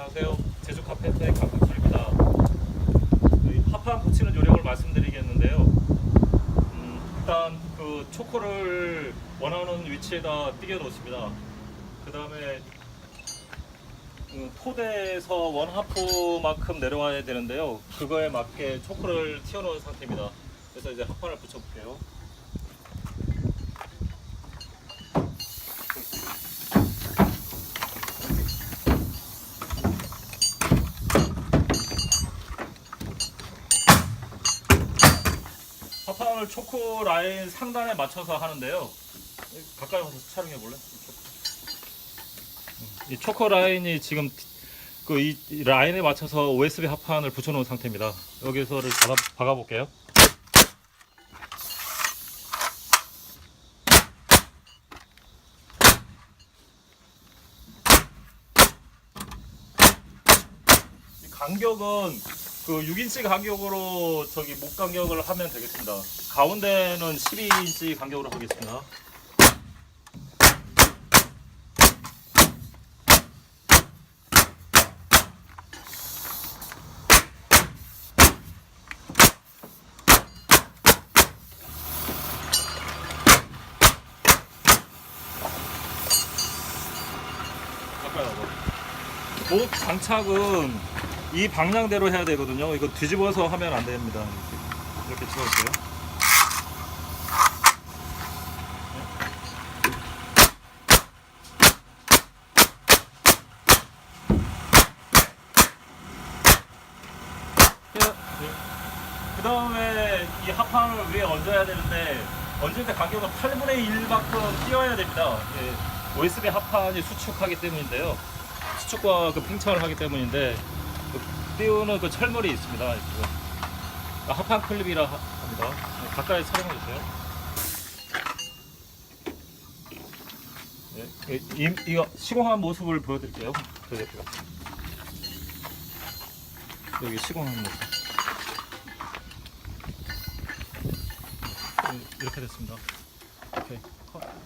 안녕하세요. 제주 카페의 강국수입니다. 합판 붙이는 요령을 말씀드리겠는데요. 음, 일단 그 초코를 원하는 위치에다 띄겨 놓습니다. 그 다음에 그 토대에서 원하프만큼 내려와야 되는데요. 그거에 맞게 초코를 튀어놓은 상태입니다. 그래서 이제 합판을 붙여볼게요. 합판을 초코 라인 상단에 맞춰서 하는데요. 가까이 와서 촬영해 볼래? 이 초코 라인이 지금 그 이 라인에 맞춰서 OSB 합판을 붙여놓은 상태입니다. 여기서를 박아, 박아볼게요. 이 간격은 그 6인치 간격으로 저기 목 간격을 하면 되겠습니다. 가운데는 12인치 간격으로 하겠습니다. 목 장착은 이 방향대로 해야 되거든요. 이거 뒤집어서 하면 안 됩니다. 이렇게, 이렇게 찍어볼게요. 그 다음에 이 합판을 위에 얹어야 되는데 얹을 때 간격은 8분의 1만큼 띄어야 됩니다. 예, OSB 합판이 수축하기 때문인데요. 수축과 그 팽창을 하기 때문인데 그 띄우는 그 철물이 있습니다. 아, 합판 클립이라 하- 합니다. 네, 가까이 촬영해 주세요. 네, 이, 이, 이거 시공한 모습을 보여드릴게요. 여기 시공한 모습. 네, 이렇게 됐습니다. 오케이.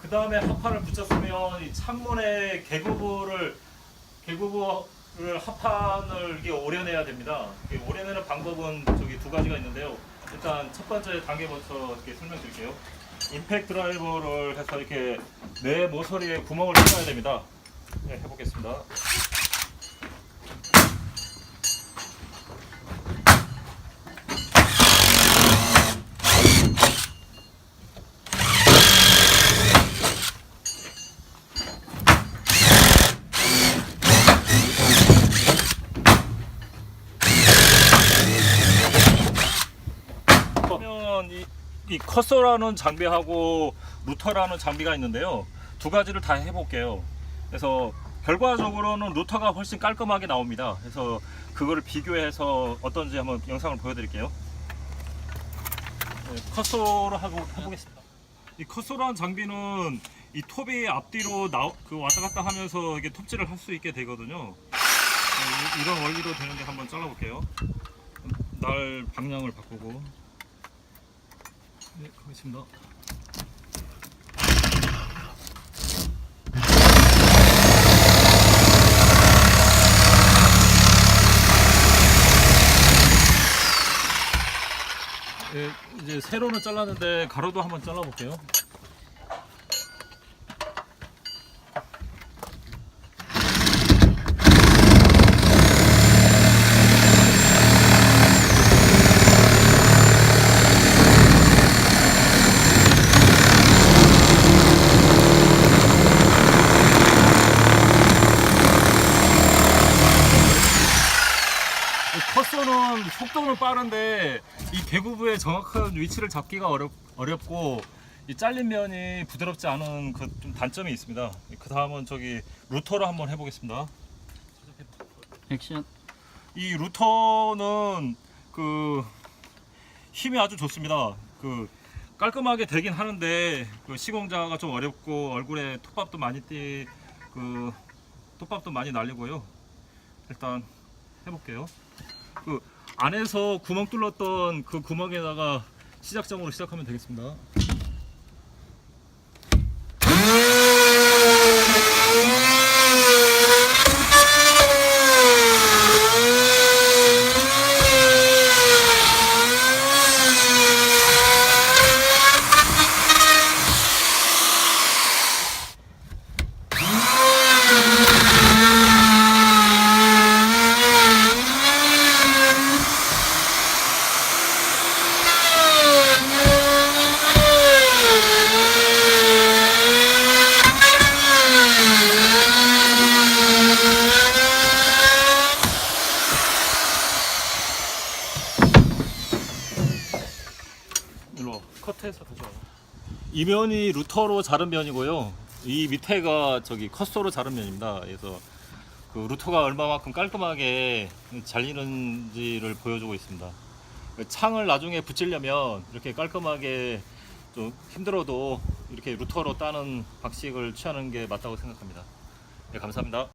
그 다음에 합판을 붙였으면 이 창문의 개구부를 개구부를 합판을 이게 오려내야 됩니다. 오려내는 방법은 저기 두 가지가 있는데요. 일단 첫 번째 단계부터 이렇게 설명드릴게요. 임팩 드라이버를 해서 이렇게 내 모서리에 구멍을 뚫어야 됩니다. 네, 해보겠습니다. 그러면 이, 이 커서라는 장비하고 루터라는 장비가 있는데요. 두 가지를 다 해볼게요. 그래서 결과적으로는 루터가 훨씬 깔끔하게 나옵니다. 그래서 그거를 비교해서 어떤지 한번 영상을 보여드릴게요. 네, 커서로 하고 해보겠습니다. 이 커서라는 장비는 이 톱이 앞뒤로 나, 그 왔다 갔다 하면서 이게 톱질을 할 수 있게 되거든요. 네, 이- 이런 원리로 되는데 한번 잘라볼게요. 날 방향을 바꾸고 네, 가겠습니다. 네, 이제 세로는 잘랐는데 가로도 한번 잘라볼게요. 이 커서는 속도는 빠른데 이 개구부의 정확한 위치를 잡기가 어렵, 어렵고 이 잘린 면이 부드럽지 않은 그 좀 단점이 있습니다. 그 다음은 저기 루터로 한번 해보겠습니다. 액션 이 루터는 그 힘이 아주 좋습니다. 그 깔끔하게 되긴 하는데 그 시공자가 좀 어렵고 얼굴에 톱밥도 많이 띠 그 톱밥도 많이 날리고요. 일단 해볼게요. 그 안에서 구멍 뚫렸던 그 구멍에다가 시작점으로 시작하면 되겠습니다. 루트에서 가져와요. 이 면이 루터로 자른 면이고요. 이 밑에가 저기 커스터로 자른 면입니다. 그래서 그 루터가 얼마만큼 깔끔하게 잘리는지를 보여주고 있습니다. 창을 나중에 붙이려면 이렇게 깔끔하게 좀 힘들어도 이렇게 루터로 따는 방식을 취하는 게 맞다고 생각합니다. 네, 감사합니다.